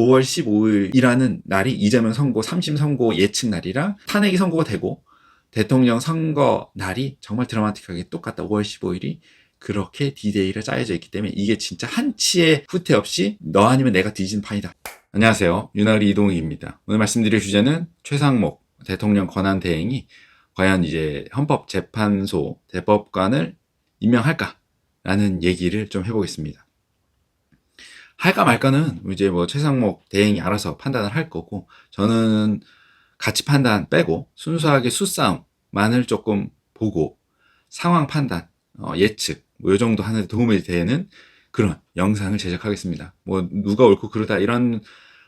5월 15일이라는 날이 이재명 선고 3심 선고 예측 날이랑 탄핵이 선고가 되고 대통령 선거 날이 정말 드라마틱하게 똑같다. 5월 15일이 그렇게 디데이가 짜여져 있기 때문에 이게 진짜 한치의 후퇴 없이 너 아니면 내가 뒤진 판이다. 안녕하세요. 윤아리 이동욱입니다. 오늘 말씀드릴 주제는 최상목 대통령 권한 대행이 과연 이제 헌법재판소 대법관을 임명할까라는 얘기를 좀 해보겠습니다. 할까 말까는 이제 뭐 최상목 대행이 알아서 판단을 할 거고 저는 가치 판단 빼고 순수하게 수싸움만을 조금 보고 상황 판단, 어, 예측 뭐 요 정도 하는 데 도움이 되는 그런 영상을 제작하겠습니다. 뭐 누가 옳고 그르다 이런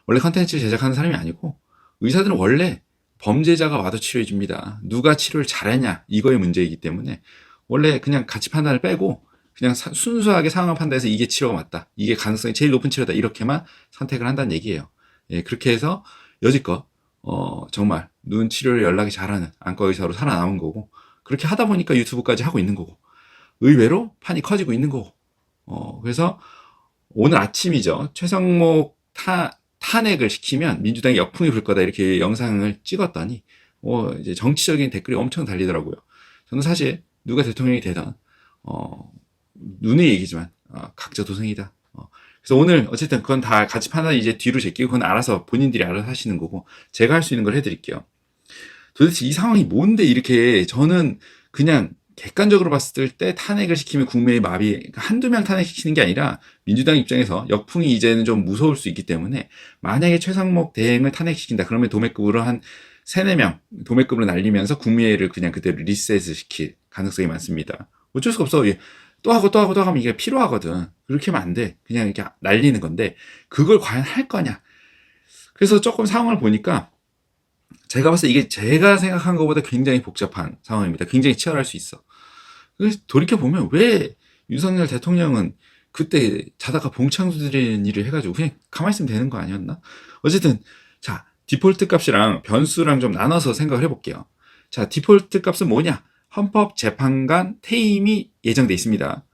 원래 컨텐츠를 제작하는 사람이 아니고 의사들은 원래 범죄자가 와도 치료해 줍니다. 누가 치료를 잘했냐 이거의 문제이기 때문에 원래 그냥 가치 판단을 빼고 그냥 사, 순수하게 상황 판단해서 이게 치료가 맞다. 이게 가능성이 제일 높은 치료다. 이렇게만 선택을 한다는 얘기예요. 예, 그렇게 해서 여지껏 어, 정말 눈 치료를 연락이 잘하는 안과 의사로 살아남은 거고 그렇게 하다 보니까 유튜브까지 하고 있는 거고 의외로 판이 커지고 있는 거고 어, 그래서 오늘 아침이죠. 최성목 타, 탄핵을 시키면 민주당이 역풍이 불 거다 이렇게 영상을 찍었더니 어, 이제 정치적인 댓글이 엄청 달리더라고요. 저는 사실 누가 대통령이 되든 어, 눈의 얘기지만 어, 각자 도생이다. 어, 그래서 오늘 어쨌든 그건 다 같이 판단 이제 뒤로 제끼고 그건 알아서 본인들이 알아서 하시는 거고 제가 할 수 있는 걸 해드릴게요. 도대체 이 상황이 뭔데 이렇게 저는 그냥 객관적으로 봤을 때 탄핵을 시키면 국민의 마비 그러니까 한두 명 탄핵시키는 게 아니라 민주당 입장에서 역풍이 이제는 좀 무서울 수 있기 때문에 만약에 최상목 대행을 탄핵시킨다 그러면 도매급으로 한 세네 명 도매급으로 날리면서 국민회를 그냥 그대로 리셋을 시킬 가능성이 많습니다. 어쩔 수가 없어. 또 하고 또 하고 또 하면 이게 필요하거든. 그렇게 하면 안 돼. 그냥 이렇게 날리는 건데 그걸 과연 할 거냐. 그래서 조금 상황을 보니까 제가 봤을 때 이게 제가 생각한 것보다 굉장히 복잡한 상황입니다. 굉장히 치열할 수 있어. 그래서 돌이켜보면 왜 윤석열 대통령은 그때 자다가 봉창 두드리는 일을 해가지고 그냥 가만히 있으면 되는 거 아니었나? 어쨌든, 자, 디폴트 값이랑 변수랑 좀 나눠서 생각을 해볼게요. 자, 디폴트 값은 뭐냐? 헌법재판관 퇴임이 예정돼 있습니다.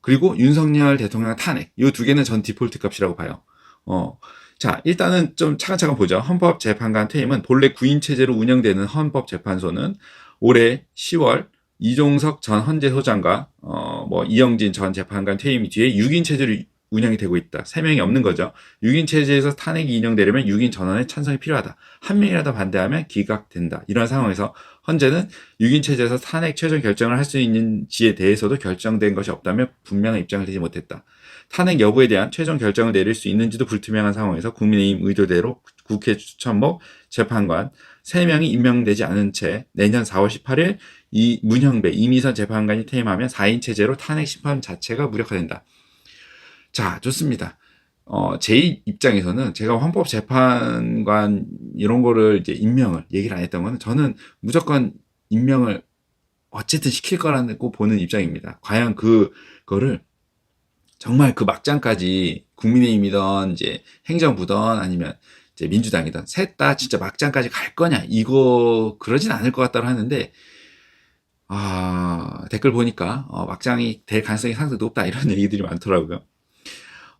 그리고 윤석열 대통령 탄핵. 이 두 개는 전 디폴트 값이라고 봐요. 어. 자, 일단은 좀 차근차근 보죠. 헌법재판관 퇴임은 본래 구인 체제로 운영되는 헌법재판소는 올해 10월 이종석 전 헌재 소장과 어, 뭐 이영진 전 재판관 퇴임 뒤에 6인 체제로 운영이 되고 있다. 3명이 없는 거죠. 6인 체제에서 탄핵이 인용되려면 6인 전원의 찬성이 필요하다. 한 명이라도 반대하면 기각된다. 이런 상황에서 헌재는 6인 체제에서 탄핵 최종 결정을 할 수 있는지에 대해서도 결정된 것이 없다며 분명한 입장을 내지 못했다. 탄핵 여부에 대한 최종 결정을 내릴 수 있는지도 불투명한 상황에서 국민의힘 의도대로 국회 추천목 재판관 3명이 임명되지 않은 채 내년 4월 18일 이 문형배 이미선 재판관이 퇴임하면 4인 체제로 탄핵 심판 자체가 무력화된다. 자, 좋습니다. 어, 제 입장에서는 제가 헌법 재판관 이런 거를 이제 임명을 얘기를 안 했던 거는 저는 무조건 임명을 어쨌든 시킬 거라고 보는 입장입니다. 과연 그 거를 정말 그 막장까지 국민의힘이던 이제 행정부던 아니면 이제 민주당이던 셋 다 진짜 막장까지 갈 거냐 이거 그러진 않을 것 같다고 하는데 아 댓글 보니까 어, 막장이 될 가능성이 상당히 높다 이런 얘기들이 많더라고요.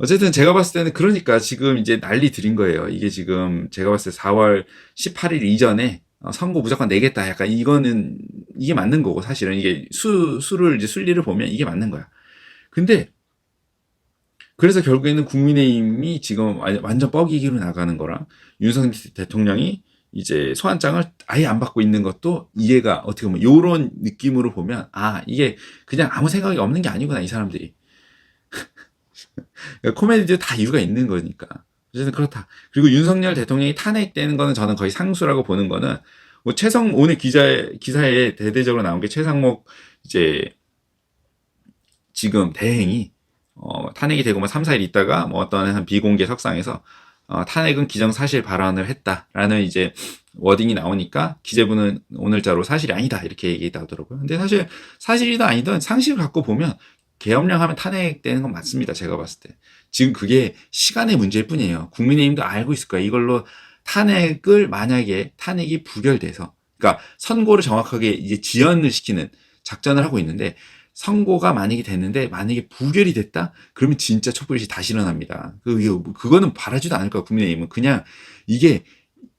어쨌든 제가 봤을 때는 그러니까 지금 이제 난리 들인 거예요. 이게 지금 제가 봤을 때 4월 18일 이전에 어, 선거 무조건 내겠다. 약간 이거는 이게 맞는 거고 사실은 이게 수 수를 이제 순리를 보면 이게 맞는 거야. 근데 그래서 결국에는 국민의힘이 지금 완전 뻐기기로 나가는 거랑 윤석열 대통령이 이제 소환장을 아예 안 받고 있는 것도 이해가 어떻게 보면 요런 느낌으로 보면 아 이게 그냥 아무 생각이 없는 게 아니구나 이 사람들이 코미디도 다 이유가 있는 거니까 어쨌든 그렇다 그리고 윤석열 대통령이 탄핵되는 거는 저는 거의 상수라고 보는 거는 뭐 최성 오늘 기자 기사에 대대적으로 나온 게 최상목 이제 지금 대행이 어, 탄핵이 되고 뭐 3, 4일 있다가 뭐 어떤 한 비공개 석상에서 어, 탄핵은 기정사실 발언을 했다라는 이제 워딩이 나오니까 기재부는 오늘자로 사실이 아니다 이렇게 얘기했다더라고요. 근데 사실 사실이든 아니든 상식을 갖고 보면 계엄령 하면 탄핵되는 건 맞습니다. 제가 봤을 때. 지금 그게 시간의 문제일 뿐이에요. 국민의힘도 알고 있을 거예요. 이걸로 탄핵을 만약에 탄핵이 부결돼서 그러니까 선고를 정확하게 이제 지연을 시키는 작전을 하고 있는데 선고가 만약에 됐는데 만약에 부결이 됐다 그러면 진짜 촛불이 다시 일어납니다. 그 그거는 바라지도 않을 거야 국민의힘은 그냥 이게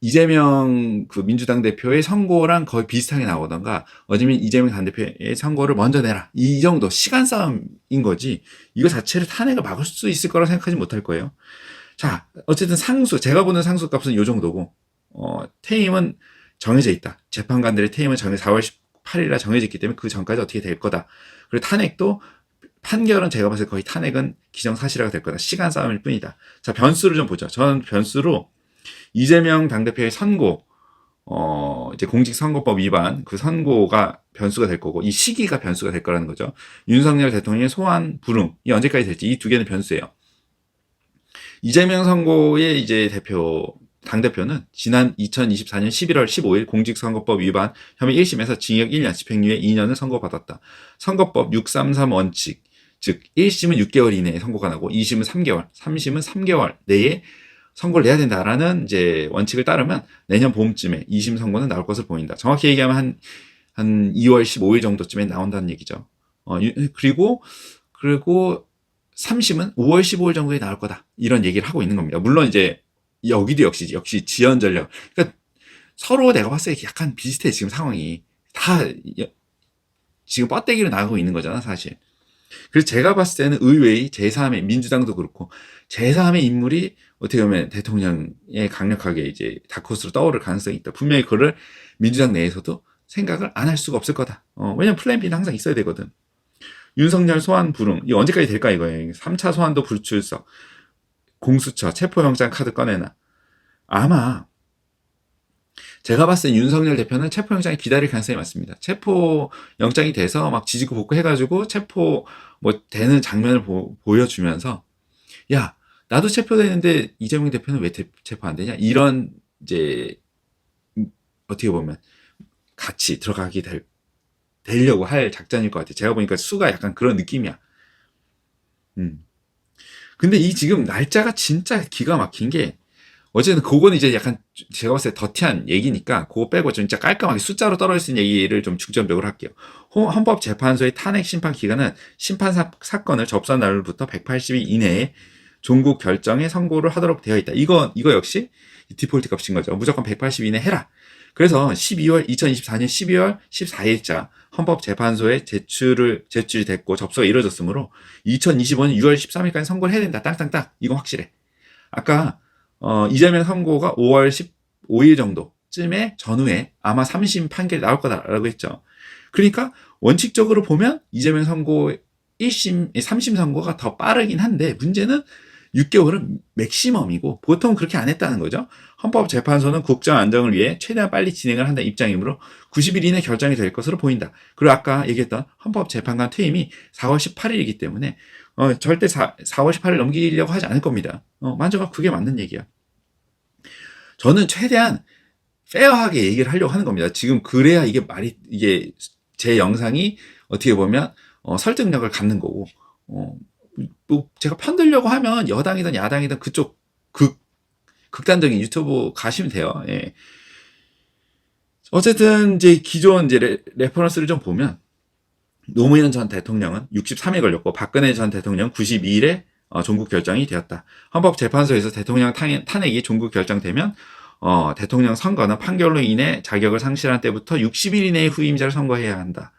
이재명 그 민주당 대표의 선고랑 거의 비슷하게 나오던가 어쩌면 이재명 당대표의 선고를 먼저 내라 이 정도 시간 싸움인 거지 이거 자체를 탄핵을 막을 수 있을 거라 생각하지 못할 거예요. 자 어쨌든 상수 제가 보는 상수 값은 요 정도고 어 퇴임은 정해져 있다. 재판관들의 퇴임은 정해 4월 18일날 정해져 있기 때문에 그 전까지 어떻게 될 거다. 그리고 탄핵도 판결은 제가 봤을 때 거의 탄핵은 기정사실화가 될 거다. 시간 싸움일 뿐이다. 자 변수를 좀 보죠. 저는 변수로 이재명 당대표의 선고, 어, 이제 공직선거법 위반, 그 선고가 변수가 될 거고, 이 시기가 변수가 될 거라는 거죠. 윤석열 대통령의 소환, 불응, 이 언제까지 될지, 이 두 개는 변수예요. 이재명 선고의 이제 대표, 당대표는 지난 2024년 11월 15일 공직선거법 위반 혐의 1심에서 징역 1년, 집행유예 2년을 선고받았다. 선거법 633 원칙, 즉 1심은 6개월 이내에 선고가 나고 2심은 3개월, 3심은 3개월 내에 선고를 내야 된다라는 이제 원칙을 따르면 내년 봄쯤에 2심 선고는 나올 것으로 보인다. 정확히 얘기하면 한, 한 2월 15일 정도쯤에 나온다는 얘기죠. 어, 유- 그리고, 그리고 3심은 5월 15일 정도에 나올 거다. 이런 얘기를 하고 있는 겁니다. 물론 이제 여기도 역시, 역시 지연 전략. 그러니까 서로 내가 봤을 때 약간 비슷해, 지금 상황이. 다 여- 지금 뻗대기로 나가고 있는 거잖아, 사실. 그래서 제가 봤을 때는 의외의 제3의 민주당도 그렇고 제3의 인물이 어떻게 보면 대통령에 강력하게 이제 다크호스로 떠오를 가능성이 있다. 분명히 그거를 민주당 내에서도 생각을 안 할 수가 없을 거다. 어, 왜냐면 플랜 B는 항상 있어야 되거든. 윤석열 소환 불응. 이거 언제까지 될까 이거예요. 3차 소환도 불출석. 공수처, 체포영장 카드 꺼내나. 아마 제가 봤을 때 윤석열 대표는 체포영장이 기다릴 가능성이 많습니다. 체포영장이 돼서 막 지지고 볶고 해가지고 체포 뭐 되는 장면을 보, 보여주면서 야 나도 체포되는데 이재명 대표는 왜 대- 체포 안 되냐 이런 이제 음, 어떻게 보면 같이 들어가게 될 되려고 할 작전일 것 같아요. 제가 보니까 수가 약간 그런 느낌이야. 음. 근데 이 지금 날짜가 진짜 기가 막힌 게 어쨌든 그거는 이제 약간 제가 봤을 때 더티한 얘기니까 그거 빼고 진짜 깔끔하게 숫자로 떨어질 수 있는 얘기를 좀 중점적으로 할게요. 헌- 헌법재판소의 탄핵 심판 기간은 심판 사, 사건을 접수한 날로부터 180일 이내에 종국 결정에 선고를 하도록 되어 있다. 이거 이거 역시 디폴트 값인 거죠. 무조건 180일 이내 해라. 그래서 12월 2024년 12월 14일자 헌법재판소에 제출을 제출이 됐고 접수가 이루어졌으므로 2025년 6월 13일까지 선고를 해야 된다. 땅땅땅. 이건 확실해. 아까 어, 이재명 선고가 5월 15일 정도쯤에 전후에 아마 3심 판결이 나올 거다라고 했죠. 그러니까 원칙적으로 보면 이재명 선고 1심, 3심 선고가 더 빠르긴 한데 문제는 6개월은 맥시멈이고 보통 그렇게 안 했다는 거죠. 헌법재판소는 국정 안정을 위해 최대한 빨리 진행을 한다는 입장이므로 90일 이내 결정이 될 것으로 보인다. 그리고 아까 얘기했던 헌법재판관 퇴임이 4월 18일이기 때문에 어, 절대 4, 4월 18일 넘기려고 하지 않을 겁니다. 어, 만져가 그게 맞는 얘기야. 저는 최대한 페어하게 얘기를 하려고 하는 겁니다. 지금 그래야 이게 말이 이게 제 영상이 어떻게 보면 어, 설득력을 갖는 거고 어, 뭐 제가 편들려고 하면 여당이든 야당이든 그쪽 극 극단적인 유튜브 가시면 돼요. 예. 어쨌든 이제 기존 이제 레, 레퍼런스를 좀 보면 노무현 전 대통령은 63일 걸렸고 박근혜 전 대통령 92일에 어, 종국 결정이 되었다. 헌법재판소에서 대통령 탄핵, 탄핵이 종국 결정되면 어, 대통령 선거는 판결로 인해 자격을 상실한 때부터 60일 이내에 후임자를 선거해야 한다.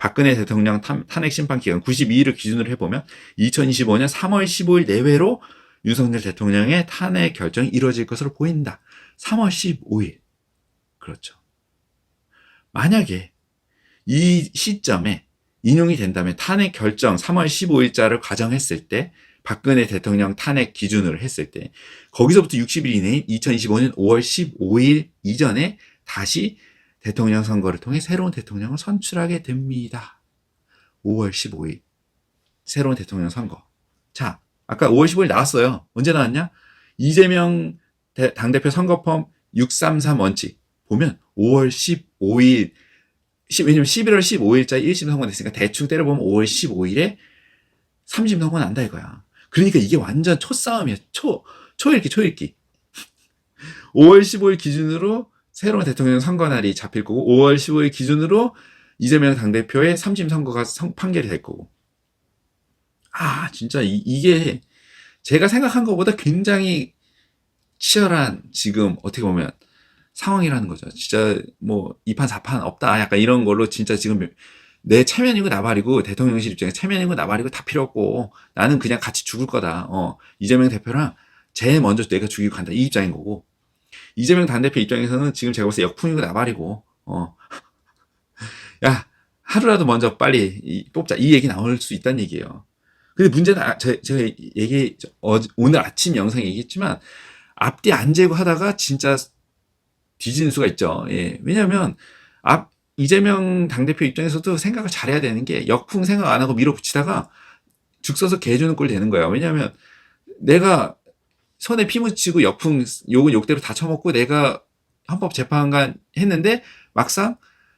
박근혜 대통령 탄, 탄핵 심판 기간 92일을 기준으로 해보면 2025년 3월 15일 내외로 윤석열 대통령의 탄핵 결정이 이루어질 것으로 보인다. 3월 15일. 그렇죠. 만약에 이 시점에 인용이 된다면 탄핵 결정 3월 15일자를 가정했을 때 박근혜 대통령 탄핵 기준으로 했을 때 거기서부터 60일 이내인 2025년 5월 15일 이전에 다시 대통령 선거를 통해 새로운 대통령을 선출하게 됩니다. 5월 15일 새로운 대통령 선거. 자, 아까 5월 15일 나왔어요. 언제 나왔냐? 이재명 대- 당대표 선거법 633 원칙 보면 5월 15일 왜냐면 11월 15일자 1심 선고 됐으니까 대충 때려보면 5월 15일에 3심 선고 난다 이거야. 그러니까 이게 완전 초싸움이야. 초, 초읽기, 초읽기. 5월 15일 기준으로 새로운 대통령 선거 날이 잡힐 거고, 5월 15일 기준으로 이재명 당대표의 3심 선거가 성- 판결이 될 거고. 아, 진짜 이, 이게 제가 생각한 것보다 굉장히 치열한 지금 어떻게 보면 상황이라는 거죠. 진짜 뭐 2판 4판 없다. 약간 이런 걸로 진짜 지금 내 체면이고 나발이고 대통령실 입장에 체면이고 나발이고 다 필요 없고 나는 그냥 같이 죽을 거다. 어, 이재명 대표랑 제일 먼저 내가 죽이고 간다. 이 입장인 거고. 이재명 당대표 입장에서는 지금 제가 봤을 때 역풍이고 나발이고, 어. 야, 하루라도 먼저 빨리 이- 뽑자. 이 얘기 나올 수 있다는 얘기예요. 근데 문제는, 아, 제, 제가 얘기, 어, 오늘 아침 영상에 얘기했지만, 앞뒤 안 재고 하다가 진짜 뒤지는 수가 있죠. 예. 왜냐면, 앞, 이재명 당대표 입장에서도 생각을 잘해야 되는 게, 역풍 생각 안 하고 밀어붙이다가 죽 써서 개주는 꼴 되는 거예요. 왜냐면, 내가 손에 피 묻히고 역풍 욕은 욕대로 다 쳐먹고 내가 헌법재판관 했는데 막상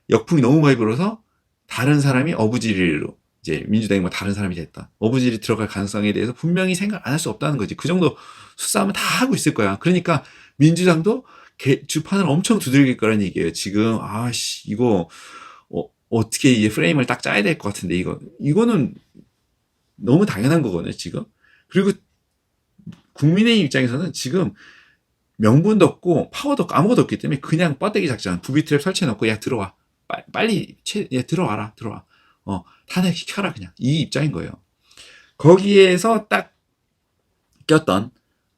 역풍이 너무 많이 불어서 다른 사람이 어부지리로 이제 민주당이 뭐 다른 사람이 됐다. 어부지리 들어갈 가능성에 대해서 분명히 생각 안 할 수 없다는 거지. 그 정도 수싸움은 다 하고 있을 거야. 그러니까 민주당도 개- 주판을 엄청 두들길 거라는 얘기예요. 지금 아씨 이거 어, 어떻게 이 프레임을 딱 짜야 될 것 같은데 이거 이거는 너무 당연한 거거든요. 지금 그리고 국민의힘 입장에서는 지금 명분도 없고 파워도 없고 아무것도 없기 때문에 그냥 뻗대기 작전 부비트랩 설치해놓고 야 들어와. 빨리, 빨리 채, 야, 들어와라 들어와. 어 탄핵 시켜라 그냥. 이 입장인 거예요. 거기에서 딱 꼈던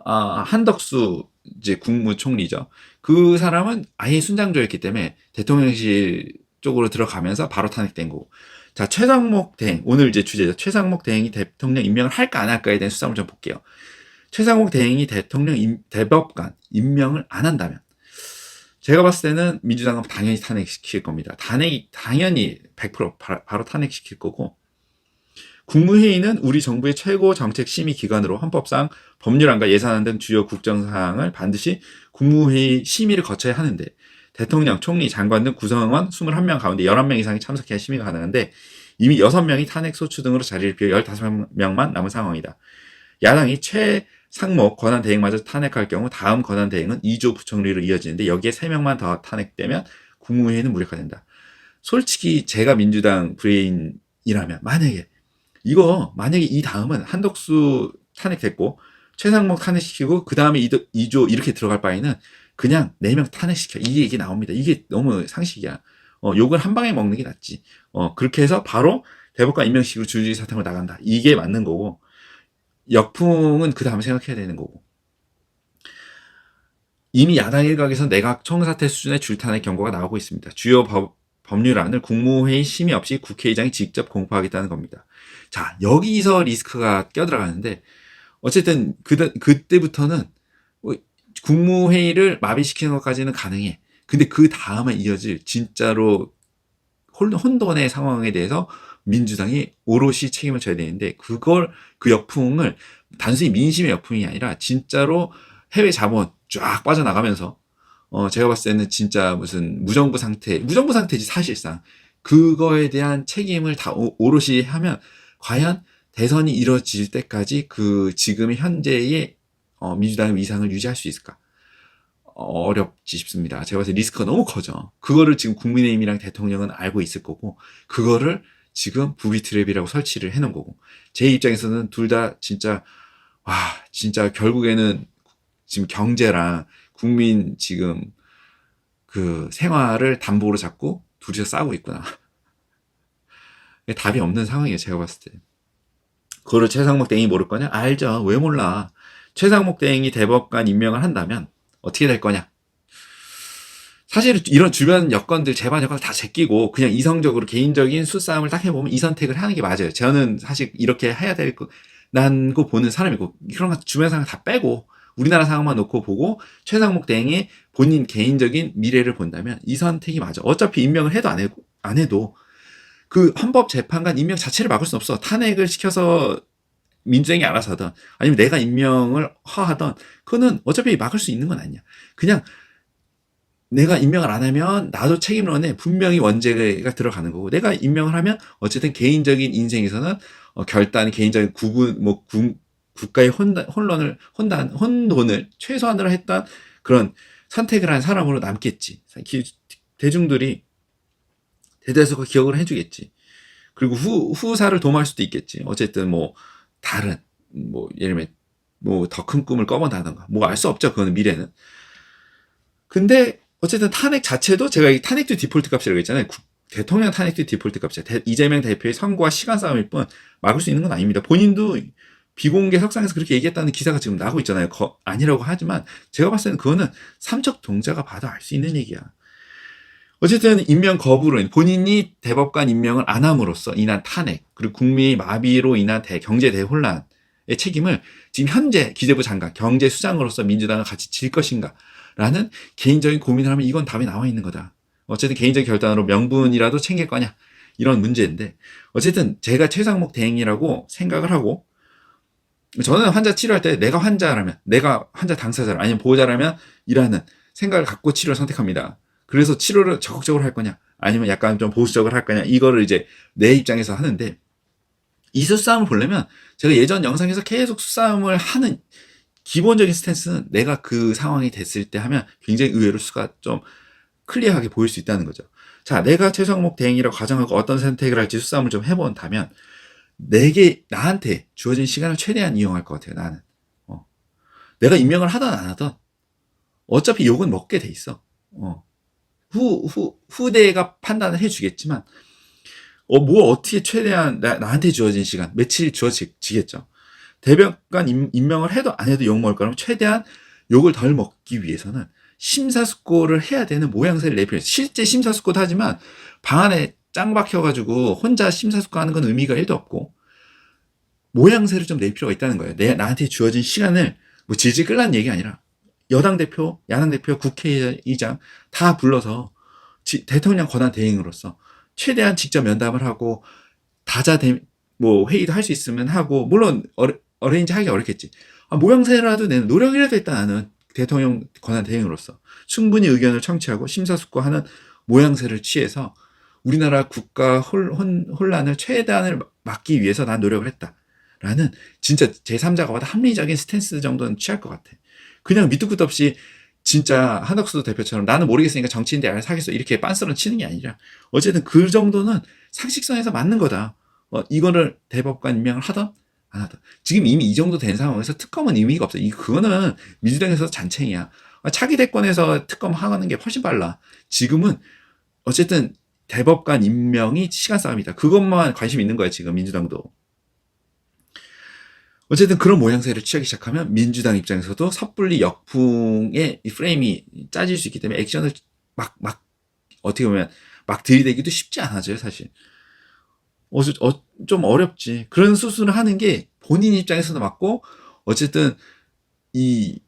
아, 한덕수 이제 국무총리죠. 그 사람은 아예 순장조였기 때문에 대통령실 쪽으로 들어가면서 바로 탄핵된 거고. 자 최상목 대행 오늘 이제 주제죠. 최상목 대행이 대통령 임명을 할까 안 할까에 대한 수상을 좀 볼게요 최상욱 대행이 대통령 임- 대법관 임명을 안 한다면 제가 봤을 때는 민주당은 당연히 탄핵시킬 겁니다. 탄핵이 당연히 100% 바, 바로 탄핵시킬 거고 국무회의는 우리 정부의 최고 정책 심의 기관으로 헌법상 법률안과 예산안 등 주요 국정 사항을 반드시 국무회의 심의를 거쳐야 하는데 대통령, 총리, 장관 등 구성원 21명 가운데 11명 이상이 참석해야 심의가 가능한데 이미 6명이 탄핵 소추 등으로 자리를 비워 15명만 남은 상황이다. 야당이 최 상목 권한 대행마저 탄핵할 경우 다음 권한 대행은 2조 부총리로 이어지는데 여기에 3명만 더 탄핵되면 국무회의는 무력화된다. 솔직히 제가 민주당 브레인이라면 만약에 이거 만약에 이 다음은 한덕수 탄핵됐고 최상목 탄핵시키고 그 다음에 2조 이렇게 들어갈 바에는 그냥 4명 탄핵시켜 이 얘기 나옵니다. 이게 너무 상식이야. 어, 욕을 한 방에 먹는 게 낫지. 어, 그렇게 해서 바로 대법관 임명식으로 주주의 사탕으로 나간다. 이게 맞는 거고 역풍은 그 다음에 생각해야 되는 거고. 이미 야당 일각에서 내각 총사퇴 수준의 줄탄핵 경고가 나오고 있습니다. 주요 법, 법률안을 국무회의 심의 없이 국회의장이 직접 공포하겠다는 겁니다. 자, 여기서 리스크가 껴들어가는데, 어쨌든, 그, 그때부터는 뭐 국무회의를 마비시키는 것까지는 가능해. 근데 그 다음에 이어질 진짜로 혼- 혼돈의 상황에 대해서 민주당이 오롯이 책임을 져야 되는데 그걸 그 역풍을 단순히 민심의 역풍이 아니라 진짜로 해외 자본 쫙 빠져나가면서 어 제가 봤을 때는 진짜 무슨 무정부 상태 무정부 상태지 사실상 그거에 대한 책임을 다 오- 오롯이 하면 과연 대선이 이뤄질 때까지 그 지금 현재의 어 민주당의 위상을 유지할 수 있을까? 어렵지 싶습니다. 제가 봤을 때 리스크가 너무 커져. 그거를 지금 국민의힘이랑 대통령은 알고 있을 거고, 그거를 지금 부비 트랩이라고 설치를 해놓은 거고, 제 입장에서는 둘 다 진짜, 와, 진짜 결국에는 지금 경제랑 국민 지금 그 생활을 담보로 잡고 둘이서 싸우고 있구나. 답이 없는 상황이에요, 제가 봤을 때. 그거를 최상목 대행이 모를 거냐? 알죠. 왜 몰라. 최상목 대행이 대법관 임명을 한다면 어떻게 될 거냐? 사실 이런 주변 여건들 재반 여건 다 제끼고 그냥 이성적으로 개인적인 수싸움을 딱 해보면 이 선택을 하는 게 맞아요. 저는 사실 이렇게 해야 될 거, 난고 보는 사람이고 그런 거 주변 상황 다 빼고 우리나라 상황만 놓고 보고 최상목 대행의 본인 개인적인 미래를 본다면 이 선택이 맞아. 어차피 임명을 해도 안 해도, 안 해도 그 헌법 재판관 임명 자체를 막을 수는 없어. 탄핵을 시켜서 민주당이 알아서 하던 아니면 내가 임명을 허하던 그거는 어차피 막을 수 있는 건 아니야. 그냥 내가 임명을 안 하면 나도 책임을 내 분명히 원죄가 들어가는 거고 내가 임명을 하면 어쨌든 개인적인 인생에서는 어, 결단 개인적인 구분 뭐 구, 국가의 혼단, 혼란을 혼단 혼돈을 최소한으로 했던 그런 선택을 한 사람으로 남겠지. 기- 대중들이 대대수가 기억을 해주겠지. 그리고 후, 후사를 도모할 수도 있겠지. 어쨌든 뭐, 다른, 뭐, 예를 들면, 뭐, 더 큰 꿈을 꿔본다던가. 뭐, 알 수 없죠. 그거는 미래는. 근데, 어쨌든 탄핵 자체도 제가 이 탄핵도 디폴트 값이라고 했잖아요. 국- 대통령 탄핵도 디폴트 값이야. 대- 이재명 대표의 선거와 시간 싸움일 뿐 막을 수 있는 건 아닙니다. 본인도 비공개 석상에서 그렇게 얘기했다는 기사가 지금 나오고 있잖아요. 거- 아니라고 하지만 제가 봤을 때는 그거는 삼척 동자가 봐도 알 수 있는 얘기야. 어쨌든 임명 거부로 인- 본인이 대법관 임명을 안 함으로써 인한 탄핵 그리고 국민의 마비로 인한 대, 경제 대혼란의 책임을 지금 현재 기재부 장관 경제수장으로서 민주당을 같이 질 것인가 라는 개인적인 고민을 하면 이건 답이 나와 있는 거다. 어쨌든 개인적 결단으로 명분이라도 챙길 거냐 이런 문제인데 어쨌든 제가 최상목 대행이라고 생각을 하고 저는 환자 치료할 때 내가 환자라면 내가 환자 당사자라면 아니면 보호자라면 이라는 생각을 갖고 치료를 선택합니다. 그래서 치료를 적극적으로 할 거냐 아니면 약간 좀 보수적으로 할 거냐 이거를 이제 내 입장에서 하는데 이 수싸움을 보려면 제가 예전 영상에서 계속 수싸움을 하는 기본적인 스탠스는 내가 그 상황이 됐을 때 하면 굉장히 의외로 수가 좀 클리어하게 보일 수 있다는 거죠. 자, 내가 최성목 대행이라고 가정하고 어떤 선택을 할지 수싸움을 좀 해본다면 내게 나한테 주어진 시간을 최대한 이용할 것 같아요. 나는 어. 내가 임명을 하든 안 하든 어차피 욕은 먹게 돼 있어. 어. 후, 후, 후대가 판단을 해주겠지만, 어, 뭐, 어떻게 최대한, 나, 나한테 주어진 시간, 며칠 주어지겠죠. 대변관 임, 임명을 해도 안 해도 욕 먹을 거라면 최대한 욕을 덜 먹기 위해서는 심사숙고를 해야 되는 모양새를 내 필요 있어요. 실제 심사숙고도 하지만 방 안에 짱 박혀가지고 혼자 심사숙고 하는 건 의미가 1도 없고, 모양새를 좀 낼 필요가 있다는 거예요. 내, 나한테 주어진 시간을 뭐 질질 끌라는 얘기 아니라, 여당 대표, 야당 대표, 국회의장 다 불러서 지- 대통령 권한 대행으로서 최대한 직접 면담을 하고 다자 대, 뭐 회의도 할 수 있으면 하고 물론 어레, 어레인지 하기 어렵겠지. 아, 모양새라도 내는 노력이라도 했다 나는 대통령 권한 대행으로서 충분히 의견을 청취하고 심사숙고하는 모양새를 취해서 우리나라 국가 혼, 혼, 혼란을 최대한을 막기 위해서 난 노력을 했다. 라는 진짜 제3자가 봐도 합리적인 스탠스 정도는 취할 것 같아. 그냥 밑도 끝도 없이 진짜 한덕수 대표처럼 나는 모르겠으니까 정치인데 알아서 하겠어 이렇게 빤스런 치는 게 아니라 어쨌든 그 정도는 상식선에서 맞는 거다. 어, 이거를 대법관 임명을 하던 안 하던 지금 이미 이 정도 된 상황에서 특검은 의미가 없어. 이 그거는 민주당에서 잔챙이야. 아, 차기 대권에서 특검 하는 게 훨씬 빨라. 지금은 어쨌든 대법관 임명이 시간 싸움이다. 그것만 관심 있는 거야 지금 민주당도. 어쨌든 그런 모양새를 취하기 시작하면 민주당 입장에서도 섣불리 역풍의 이 프레임이 짜질 수 있기 때문에 액션을 막, 막, 어떻게 보면 막 들이대기도 쉽지 않아져요, 사실. 어, 어, 좀 어렵지. 그런 수술을 하는 게 본인 입장에서도 맞고, 어쨌든 이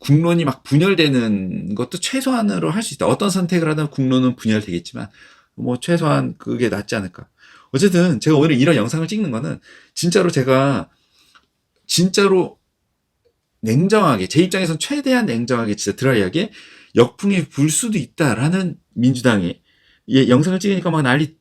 국론이 막 분열되는 것도 최소한으로 할 수 있다. 어떤 선택을 하든 국론은 분열되겠지만, 뭐 최소한 그게 낫지 않을까. 어쨌든 제가 오늘 이런 영상을 찍는 거는 진짜로 제가 진짜로 냉정하게 제 입장에선 최대한 냉정하게 진짜 드라이하게 역풍이 불 수도 있다라는 민주당의 예, 영상을 찍으니까 막 난리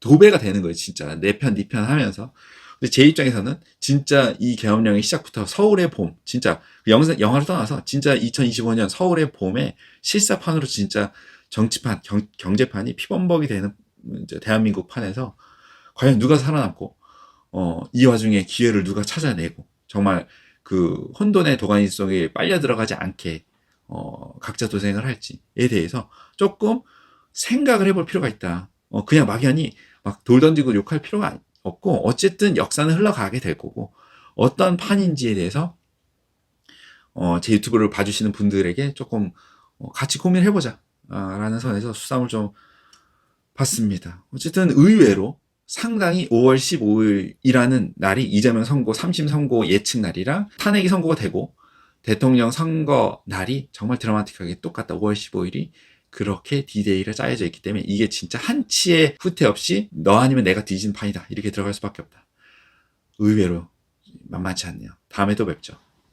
도배가 되는 거예요 진짜 내 편 네 편 하면서 근데 제 입장에서는 진짜 이 계엄령의 시작부터 서울의 봄 진짜 그 영상 영화를 떠나서 진짜 2025년 서울의 봄에 실사판으로 진짜 정치판 경, 경제판이 피범벅이 되는 이제 대한민국 판에서 과연 누가 살아남고 어, 이 와중에 기회를 누가 찾아내고, 정말 그 혼돈의 도가니 속에 빨려 들어가지 않게, 어, 각자 도생을 할지에 대해서 조금 생각을 해볼 필요가 있다. 어, 그냥 막연히 막 돌 던지고 욕할 필요가 없고, 어쨌든 역사는 흘러가게 될 거고, 어떤 판인지에 대해서, 어, 제 유튜브를 봐주시는 분들에게 조금 어, 같이 고민해보자. 아, 라는 선에서 수상을 좀 봤습니다. 어쨌든 의외로 상당히 5월 15일이라는 날이 이재명 선고 3심 선고 예측 날이랑 탄핵이 선고가 되고 대통령 선거 날이 정말 드라마틱하게 똑같다. 5월 15일이 그렇게 디데이가 짜여져 있기 때문에 이게 진짜 한치의 후퇴 없이 너 아니면 내가 뒤진 판이다. 이렇게 들어갈 수밖에 없다. 의외로 만만치 않네요. 다음에 또 뵙죠.